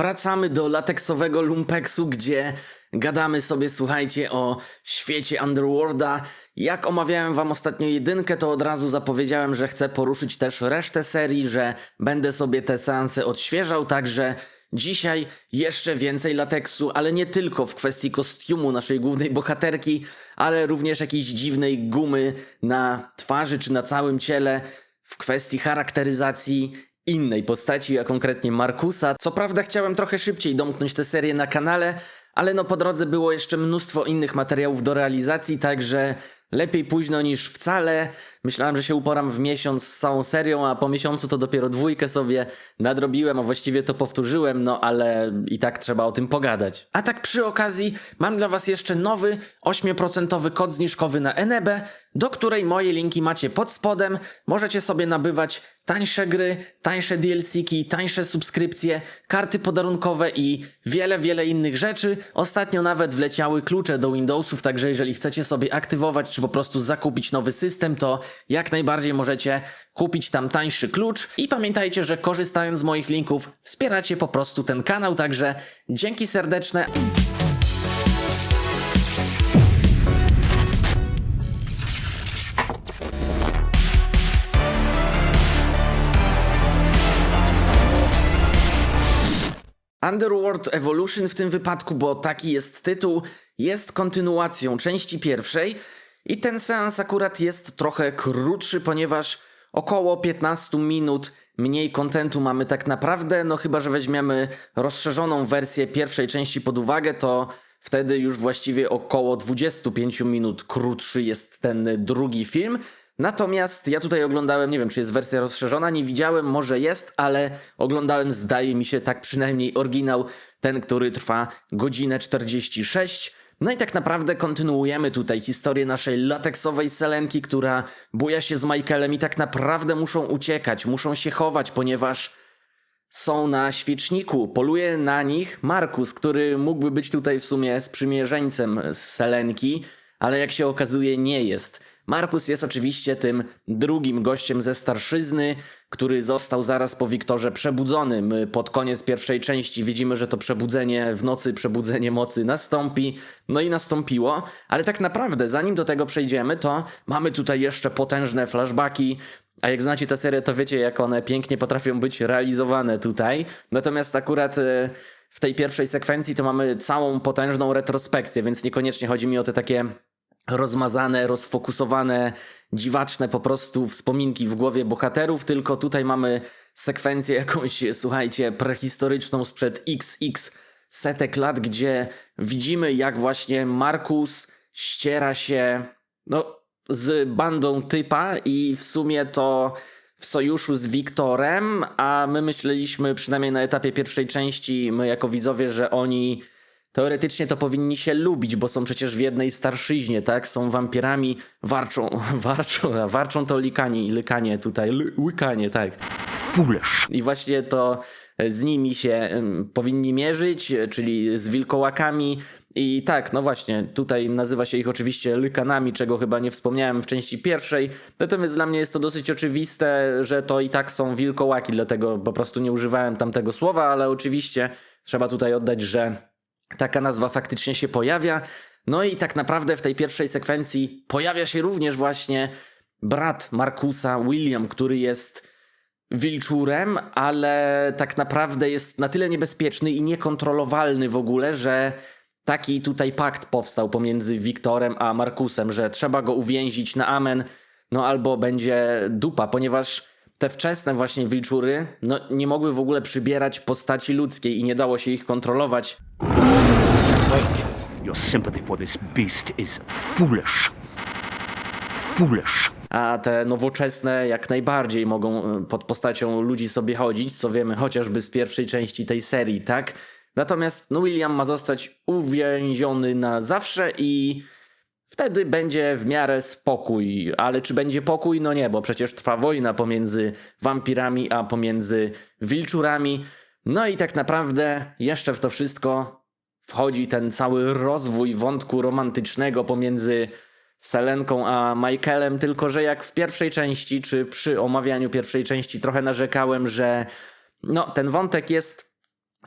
wracamy do lateksowego lumpeksu, gdzie gadamy sobie, słuchajcie, o świecie Underworlda. Jak omawiałem wam ostatnio jedynkę, to od razu zapowiedziałem, że chcę poruszyć też resztę serii, że będę sobie te seanse odświeżał, także dzisiaj jeszcze więcej lateksu, ale nie tylko w kwestii kostiumu naszej głównej bohaterki, ale również jakiejś dziwnej gumy na twarzy czy na całym ciele w kwestii charakteryzacji innej postaci, a konkretnie Markusa. Co prawda chciałem trochę szybciej domknąć tę serię na kanale, ale no po drodze było jeszcze mnóstwo innych materiałów do realizacji, także lepiej późno niż wcale. Myślałem, że się uporam w miesiąc z całą serią, a po miesiącu to dopiero dwójkę sobie nadrobiłem, a właściwie to powtórzyłem, no ale i tak trzeba o tym pogadać. A tak przy okazji mam dla was jeszcze nowy 8% kod zniżkowy na Enebę, do której moje linki macie pod spodem. Możecie sobie nabywać tańsze gry, tańsze DLC-ki, tańsze subskrypcje, karty podarunkowe i wiele, wiele innych rzeczy. Ostatnio nawet wleciały klucze do Windowsów, także jeżeli chcecie sobie aktywować czy po prostu zakupić nowy system, to jak najbardziej możecie kupić tam tańszy klucz. I pamiętajcie, że korzystając z moich linków wspieracie po prostu ten kanał, także dzięki serdeczne. Underworld Evolution w tym wypadku, bo taki jest tytuł, jest kontynuacją części pierwszej i ten seans akurat jest trochę krótszy, ponieważ około 15 minut mniej kontentu mamy tak naprawdę, no chyba, że weźmiemy rozszerzoną wersję pierwszej części pod uwagę, to wtedy już właściwie około 25 minut krótszy jest ten drugi film. Natomiast ja tutaj oglądałem, nie wiem czy jest wersja rozszerzona, nie widziałem, może jest, ale oglądałem, zdaje mi się, tak przynajmniej oryginał, ten, który trwa godzinę 46. No i tak naprawdę kontynuujemy tutaj historię naszej lateksowej selenki, która buja się z Michaelem i tak naprawdę muszą uciekać, muszą się chować, ponieważ są na świeczniku. Poluje na nich Markus, który mógłby być tutaj w sumie sprzymierzeńcem z Selenki, ale jak się okazuje nie jest. Markus jest oczywiście tym drugim gościem ze starszyzny, który został zaraz po Wiktorze przebudzony. My pod koniec pierwszej części widzimy, że to przebudzenie w nocy, przebudzenie mocy nastąpi. No i nastąpiło, ale tak naprawdę zanim do tego przejdziemy, to mamy tutaj jeszcze potężne flashbacki. A jak znacie tę serię, to wiecie, jak one pięknie potrafią być realizowane tutaj. Natomiast akurat e, w tej pierwszej sekwencji to mamy całą potężną retrospekcję, więc niekoniecznie chodzi mi o te takie rozmazane, rozfokusowane, dziwaczne po prostu wspominki w głowie bohaterów, tylko tutaj mamy sekwencję jakąś, słuchajcie, prehistoryczną sprzed XX setek lat, gdzie widzimy jak właśnie Markus ściera się no, z bandą typa i w sumie to w sojuszu z Wiktorem, a my myśleliśmy przynajmniej na etapie pierwszej części, my jako widzowie, że oni Teoretycznie to powinni się lubić, bo są przecież w jednej starszyźnie, tak? Są wampirami, warczą, warczą, warczą to likanie, lykanie tutaj, łykanie, tak. Foolish. I właśnie to z nimi się powinni mierzyć, czyli z wilkołakami. I tak, no właśnie, tutaj nazywa się ich oczywiście lykanami, czego chyba nie wspomniałem w części pierwszej. Natomiast dla mnie jest to dosyć oczywiste, że to i tak są wilkołaki, dlatego po prostu nie używałem tamtego słowa, ale oczywiście trzeba tutaj oddać, że taka nazwa faktycznie się pojawia. No i tak naprawdę w tej pierwszej sekwencji pojawia się również właśnie brat Markusa, William, który jest wilczurem, ale tak naprawdę jest na tyle niebezpieczny i niekontrolowalny w ogóle, że taki tutaj pakt powstał pomiędzy Wiktorem a Markusem, że trzeba go uwięzić na amen, no albo będzie dupa, ponieważ te wczesne właśnie wilczury no, nie mogły w ogóle przybierać postaci ludzkiej i nie dało się ich kontrolować. Your sympathy for this beast is foolish. Foolish. a te nowoczesne jak najbardziej mogą y, pod postacią ludzi sobie chodzić, co wiemy chociażby z pierwszej części tej serii, tak? Natomiast no, William ma zostać uwięziony na zawsze i wtedy będzie w miarę spokój. Ale czy będzie pokój? No nie, bo przecież trwa wojna pomiędzy wampirami a pomiędzy wilczurami. No i tak naprawdę jeszcze w to wszystko wchodzi ten cały rozwój wątku romantycznego pomiędzy Selenką a Michaelem, tylko że jak w pierwszej części, czy przy omawianiu pierwszej części trochę narzekałem, że no, ten wątek jest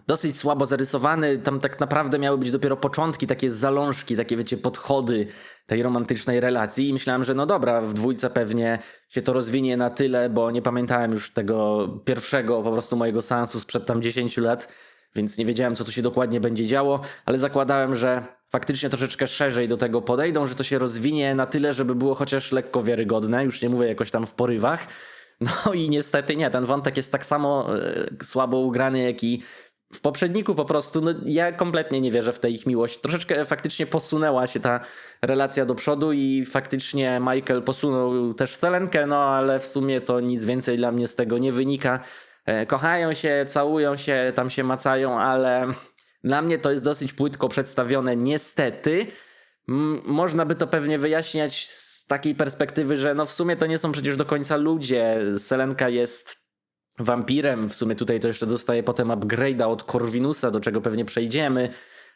dosyć słabo zarysowany. Tam tak naprawdę miały być dopiero początki, takie zalążki, takie wiecie, podchody tej romantycznej relacji. I myślałem, że no dobra, w dwójce pewnie się to rozwinie na tyle, bo nie pamiętałem już tego pierwszego po prostu mojego seansu sprzed tam 10 lat, więc nie wiedziałem, co tu się dokładnie będzie działo, ale zakładałem, że faktycznie troszeczkę szerzej do tego podejdą, że to się rozwinie na tyle, żeby było chociaż lekko wiarygodne. Już nie mówię jakoś tam w porywach. No i niestety nie, ten wątek jest tak samo e, słabo ugrany, jak i w poprzedniku po prostu, no ja kompletnie nie wierzę w tę ich miłość. Troszeczkę faktycznie posunęła się ta relacja do przodu i faktycznie Michael posunął też Selenkę, no ale w sumie to nic więcej dla mnie z tego nie wynika. E, Kochają się, całują się, tam się macają, ale dla mnie to jest dosyć płytko przedstawione, niestety. Można by to pewnie wyjaśniać z takiej perspektywy, że no w sumie to nie są przecież do końca ludzie. Selenka jest wampirem, w sumie tutaj to jeszcze dostaje potem upgrade'a od Corvinusa, do czego pewnie przejdziemy.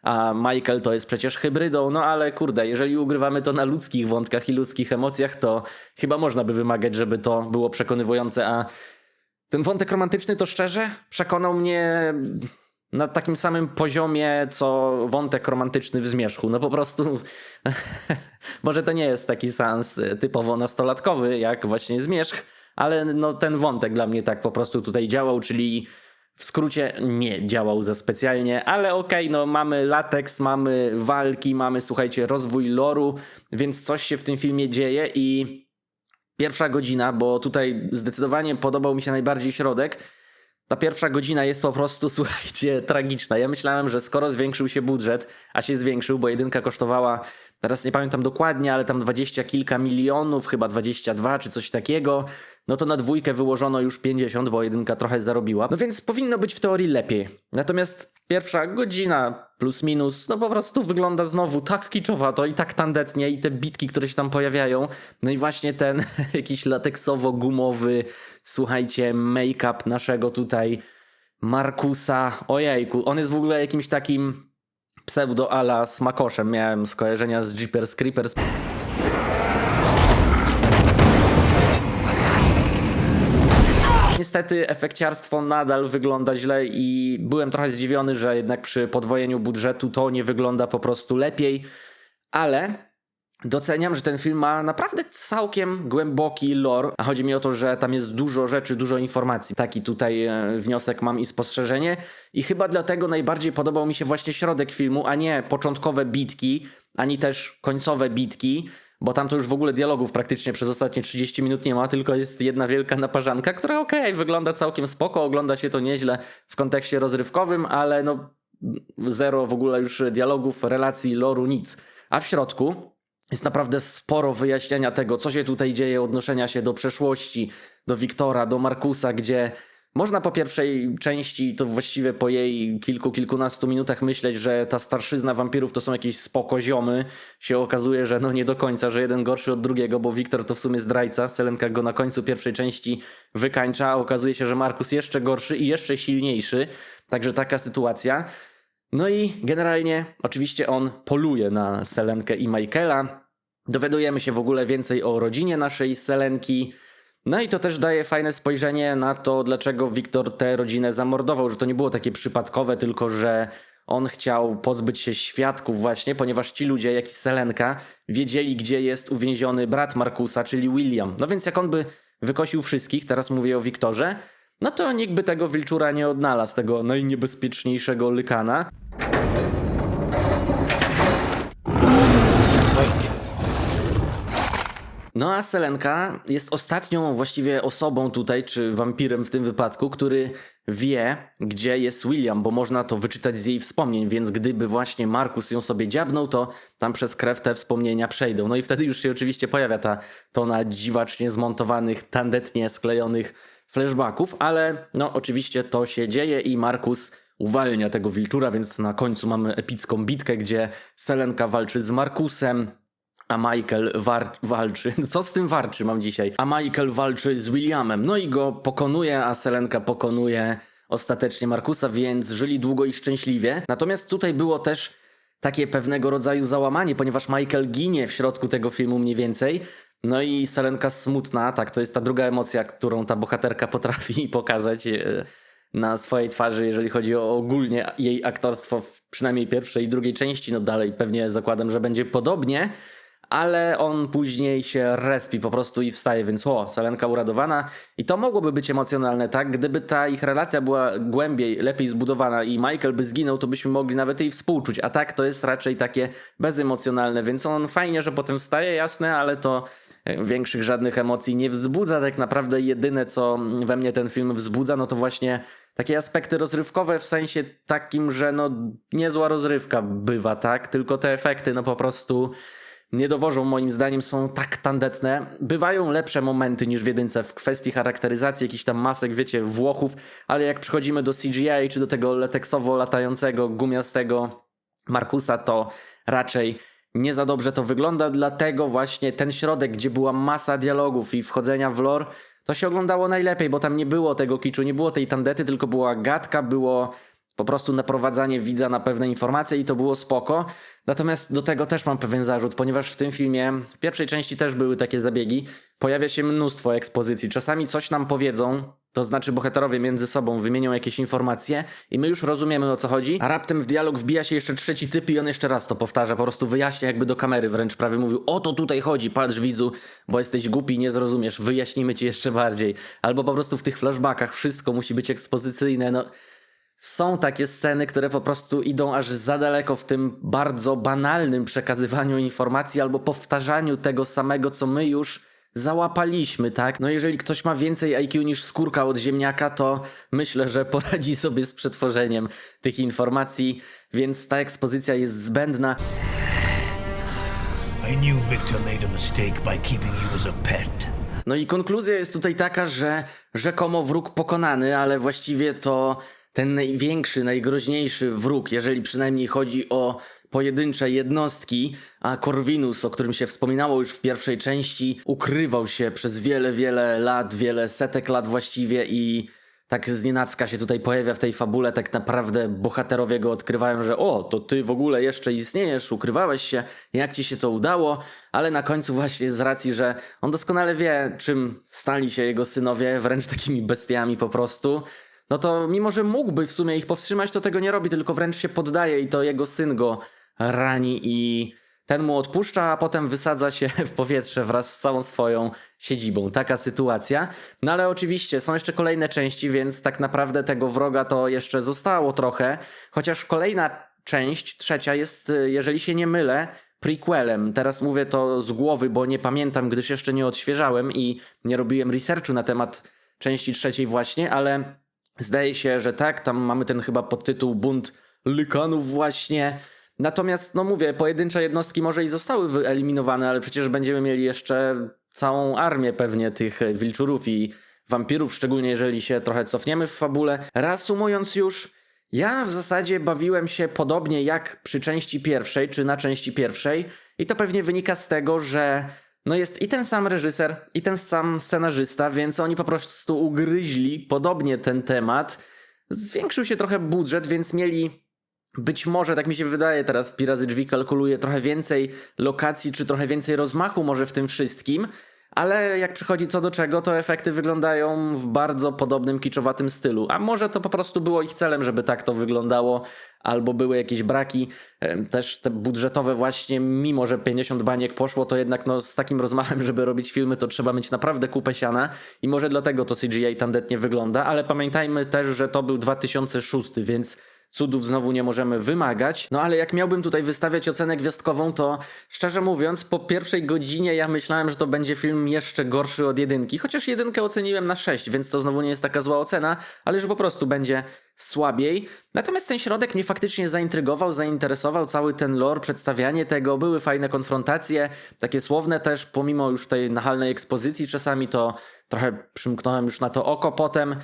A Michael to jest przecież hybrydą, no ale kurde, jeżeli ugrywamy to na ludzkich wątkach i ludzkich emocjach, to chyba można by wymagać, żeby to było przekonywujące, a ten wątek romantyczny to szczerze przekonał mnie na takim samym poziomie, co wątek romantyczny w Zmierzchu. No po prostu może to nie jest taki sens typowo nastolatkowy, jak właśnie Zmierzch, ale no ten wątek dla mnie tak po prostu tutaj działał, czyli w skrócie nie działał za specjalnie, ale okej, no mamy lateks, mamy walki, mamy słuchajcie rozwój loru, więc coś się w tym filmie dzieje i pierwsza godzina, bo tutaj zdecydowanie podobał mi się najbardziej środek. Ta pierwsza godzina jest po prostu, słuchajcie, tragiczna. Ja myślałem, że skoro zwiększył się budżet, a się zwiększył, bo jedynka kosztowała, teraz nie pamiętam dokładnie, ale tam dwadzieścia kilka milionów, chyba 22 czy coś takiego, no to na dwójkę wyłożono już 50, bo jedynka trochę zarobiła. No więc powinno być w teorii lepiej. Natomiast pierwsza godzina plus minus, no po prostu wygląda znowu tak kiczowato i tak tandetnie i te bitki, które się tam pojawiają. No i właśnie ten jakiś lateksowo-gumowy, słuchajcie, make-up naszego tutaj Markusa. Ojejku, on jest w ogóle jakimś takim pseudo ala smakoszem. Miałem skojarzenia z Jeepers Creepers. Niestety efekciarstwo nadal wygląda źle i byłem trochę zdziwiony, że jednak przy podwojeniu budżetu to nie wygląda po prostu lepiej, ale doceniam, że ten film ma naprawdę całkiem głęboki lore, a chodzi mi o to, że tam jest dużo rzeczy, dużo informacji. Taki tutaj e, wniosek mam i spostrzeżenie. I chyba dlatego najbardziej podobał mi się właśnie środek filmu, a nie początkowe bitki, ani też końcowe bitki, bo tam to już w ogóle dialogów praktycznie przez ostatnie 30 minut nie ma, tylko jest jedna wielka naparzanka, która okej, wygląda całkiem spoko, ogląda się to nieźle w kontekście rozrywkowym, ale no zero w ogóle już dialogów, relacji, loru, nic. A w środku jest naprawdę sporo wyjaśnienia tego, co się tutaj dzieje, odnoszenia się do przeszłości, do Wiktora, do Markusa, gdzie można po pierwszej części, to właściwie po jej kilku, kilkunastu minutach myśleć, że ta starszyzna wampirów to są jakieś spokoziomy. Się okazuje, że no nie do końca, że jeden gorszy od drugiego, bo Wiktor to w sumie zdrajca. Selenka go na końcu pierwszej części wykańcza, okazuje się, że Markus jeszcze gorszy i jeszcze silniejszy. Także taka sytuacja. No i generalnie oczywiście on poluje na Selenkę i Michaela. Dowiadujemy się w ogóle więcej o rodzinie naszej Selenki. No i to też daje fajne spojrzenie na to, dlaczego Wiktor tę rodzinę zamordował, że to nie było takie przypadkowe, tylko że on chciał pozbyć się świadków właśnie, ponieważ ci ludzie, jak i Selenka, wiedzieli, gdzie jest uwięziony brat Markusa, czyli William. No więc jak on by wykosił wszystkich, teraz mówię o Wiktorze, no to nikt by tego wilczura nie odnalazł, tego najniebezpieczniejszego lykana. No a Selenka jest ostatnią właściwie osobą tutaj, czy wampirem w tym wypadku, który wie, gdzie jest William, bo można to wyczytać z jej wspomnień, więc gdyby właśnie Markus ją sobie dziabnął, to tam przez krew te wspomnienia przejdą. No i wtedy już się oczywiście pojawia ta tona dziwacznie zmontowanych, tandetnie sklejonych flashbacków, ale no oczywiście to się dzieje i Markus uwalnia tego wilczura, więc na końcu mamy epicką bitkę, gdzie Selenka walczy z Markusem, a Michael war- walczy. Co z tym warczy mam dzisiaj? A Michael walczy z Williamem. No i go pokonuje, a Selenka pokonuje ostatecznie Markusa, więc żyli długo i szczęśliwie. Natomiast tutaj było też takie pewnego rodzaju załamanie, ponieważ Michael ginie w środku tego filmu mniej więcej. No i Selenka smutna, tak, to jest ta druga emocja, którą ta bohaterka potrafi pokazać. e, na swojej twarzy, jeżeli chodzi o ogólnie jej aktorstwo w przynajmniej pierwszej i drugiej części. No dalej pewnie zakładam, że będzie podobnie, ale on później się respi po prostu i wstaje, więc o, Salenka uradowana. I to mogłoby być emocjonalne, tak? Gdyby ta ich relacja była głębiej, lepiej zbudowana i Michael by zginął, to byśmy mogli nawet jej współczuć. A tak to jest raczej takie bezemocjonalne, więc on fajnie, że potem wstaje, jasne, ale to e, większych żadnych emocji nie wzbudza. Tak naprawdę jedyne, co we mnie ten film wzbudza, no to właśnie takie aspekty rozrywkowe w sensie takim, że no niezła rozrywka bywa, tak? Tylko te efekty, no po prostu nie dowożą moim zdaniem, są tak tandetne. Bywają lepsze momenty niż w jedynce w kwestii charakteryzacji jakichś tam masek, wiecie, Włochów, ale jak przychodzimy do CGI czy do tego leteksowo latającego, gumiastego Markusa, to raczej nie za dobrze to wygląda, dlatego właśnie ten środek, gdzie była masa dialogów i wchodzenia w lore, to się oglądało najlepiej, bo tam nie było tego kiczu, nie było tej tandety, tylko była gadka, było po prostu naprowadzanie widza na pewne informacje i to było spoko. Natomiast do tego też mam pewien zarzut, ponieważ w tym filmie, w pierwszej części też były takie zabiegi, pojawia się mnóstwo ekspozycji. Czasami coś nam powiedzą, to znaczy bohaterowie między sobą wymienią jakieś informacje i my już rozumiemy o co chodzi, a raptem w dialog wbija się jeszcze trzeci typ i on jeszcze raz to powtarza, po prostu wyjaśnia jakby do kamery wręcz prawie mówił, o to tutaj chodzi, patrz widzu, bo jesteś głupi i nie zrozumiesz, wyjaśnimy ci jeszcze bardziej. Albo po prostu w tych flashbackach wszystko musi być ekspozycyjne, no... Są takie sceny, które po prostu idą aż za daleko w tym bardzo banalnym przekazywaniu informacji albo powtarzaniu tego samego, co my już załapaliśmy, tak? No jeżeli ktoś ma więcej IQ niż skórka od ziemniaka, to myślę, że poradzi sobie z przetworzeniem tych informacji, więc ta ekspozycja jest zbędna. No i konkluzja jest tutaj taka, że rzekomo wróg pokonany, ale właściwie to ten największy, najgroźniejszy wróg, jeżeli przynajmniej chodzi o pojedyncze jednostki, a Corvinus, o którym się wspominało już w pierwszej części, ukrywał się przez wiele, wiele lat, wiele setek lat właściwie i tak znienacka się tutaj pojawia w tej fabule, tak naprawdę bohaterowie go odkrywają, że o, to ty w ogóle jeszcze istniejesz, ukrywałeś się, jak ci się to udało, ale na końcu właśnie z racji, że on doskonale wie, czym stali się jego synowie, wręcz takimi bestiami po prostu, no to mimo, że mógłby w sumie ich powstrzymać, to tego nie robi, tylko wręcz się poddaje i to jego syn go rani i ten mu odpuszcza, a potem wysadza się w powietrze wraz z całą swoją siedzibą. Taka sytuacja. No ale oczywiście są jeszcze kolejne części, więc tak naprawdę tego wroga to jeszcze zostało trochę. Chociaż kolejna część, trzecia, jest, y, jeżeli się nie mylę, prequelem. Teraz mówię to z głowy, bo nie pamiętam, gdyż jeszcze nie odświeżałem i nie robiłem researchu na temat części trzeciej właśnie, ale zdaje się, że tak. Tam mamy ten chyba podtytuł Bunt Lykanów właśnie. Natomiast, no mówię, pojedyncze jednostki może i zostały wyeliminowane, ale przecież będziemy mieli jeszcze całą armię pewnie tych wilczurów i wampirów, szczególnie jeżeli się trochę cofniemy w fabule. Reasumując już, ja w zasadzie bawiłem się podobnie jak przy części pierwszej, czy na części pierwszej i to pewnie wynika z tego, że no jest i ten sam reżyser, i ten sam scenarzysta, więc oni po prostu ugryźli podobnie ten temat. Zwiększył się trochę budżet, więc mieli być może, tak mi się wydaje, teraz Pirazy Drzwi kalkuluje trochę więcej lokacji, czy trochę więcej rozmachu może w tym wszystkim, ale jak przychodzi co do czego, to efekty wyglądają w bardzo podobnym kiczowatym stylu. A może to po prostu było ich celem, żeby tak to wyglądało, albo były jakieś braki, też te budżetowe właśnie, mimo że 50 baniek poszło, to jednak no, z takim rozmachem, żeby robić filmy, to trzeba mieć naprawdę kupę siana i może dlatego to CGI tandetnie wygląda, ale pamiętajmy też, że to był 2006, więc cudów znowu nie możemy wymagać. No ale jak miałbym tutaj wystawiać ocenę gwiazdkową, to szczerze mówiąc, po pierwszej godzinie ja myślałem, że to będzie film jeszcze gorszy od jedynki, chociaż jedynkę oceniłem na 6, więc to znowu nie jest taka zła ocena, ale że po prostu będzie słabiej. Natomiast ten środek mnie faktycznie zaintrygował, zainteresował cały ten lore, przedstawianie tego, były fajne konfrontacje, takie słowne też, pomimo już tej nachalnej ekspozycji czasami to trochę przymknąłem już na to oko potem.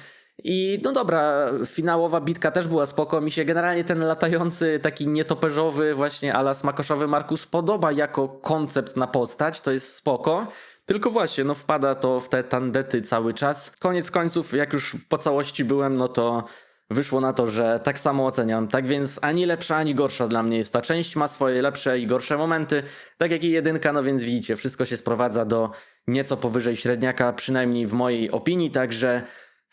I no dobra, finałowa bitka też była spoko. Mi się generalnie ten latający, taki nietoperzowy, właśnie ala smakoszowy Markus podoba jako koncept na postać, to jest spoko. Tylko właśnie, no wpada to w te tandety cały czas. Koniec końców, jak już po całości byłem, no to wyszło na to, że tak samo oceniam. Tak więc ani lepsza, ani gorsza dla mnie jest ta część. Ma swoje lepsze i gorsze momenty, tak jak i jedynka, no więc widzicie, wszystko się sprowadza do nieco powyżej średniaka, przynajmniej w mojej opinii, także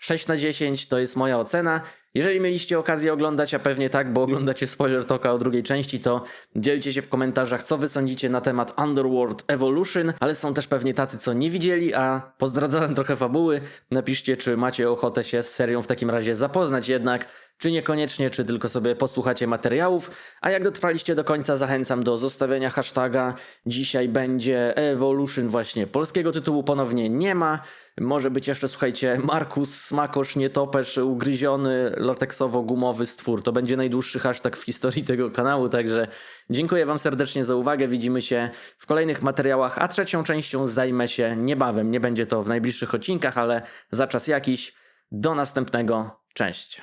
6 na 10 to jest moja ocena. Jeżeli mieliście okazję oglądać, a pewnie tak, bo oglądacie spoiler talka o drugiej części, to dzielcie się w komentarzach, co wy sądzicie na temat Underworld Evolution, ale są też pewnie tacy, co nie widzieli, a pozdradzałem trochę fabuły. Napiszcie, czy macie ochotę się z serią w takim razie zapoznać jednak, czy niekoniecznie, czy tylko sobie posłuchacie materiałów. A jak dotrwaliście do końca, zachęcam do zostawienia hashtaga. Dzisiaj będzie Evolution właśnie. Polskiego tytułu ponownie nie ma. Może być jeszcze, słuchajcie, Markus, Smakosz, Nietopesz, ugryziony, lateksowo-gumowy stwór. To będzie najdłuższy hashtag w historii tego kanału, także dziękuję Wam serdecznie za uwagę. Widzimy się w kolejnych materiałach, a trzecią częścią zajmę się niebawem. Nie będzie to w najbliższych odcinkach, ale za czas jakiś. Do następnego. Cześć.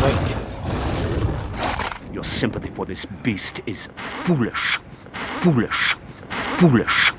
Wait. Your sympathy for this beast is foolish. Foolish. Foolish.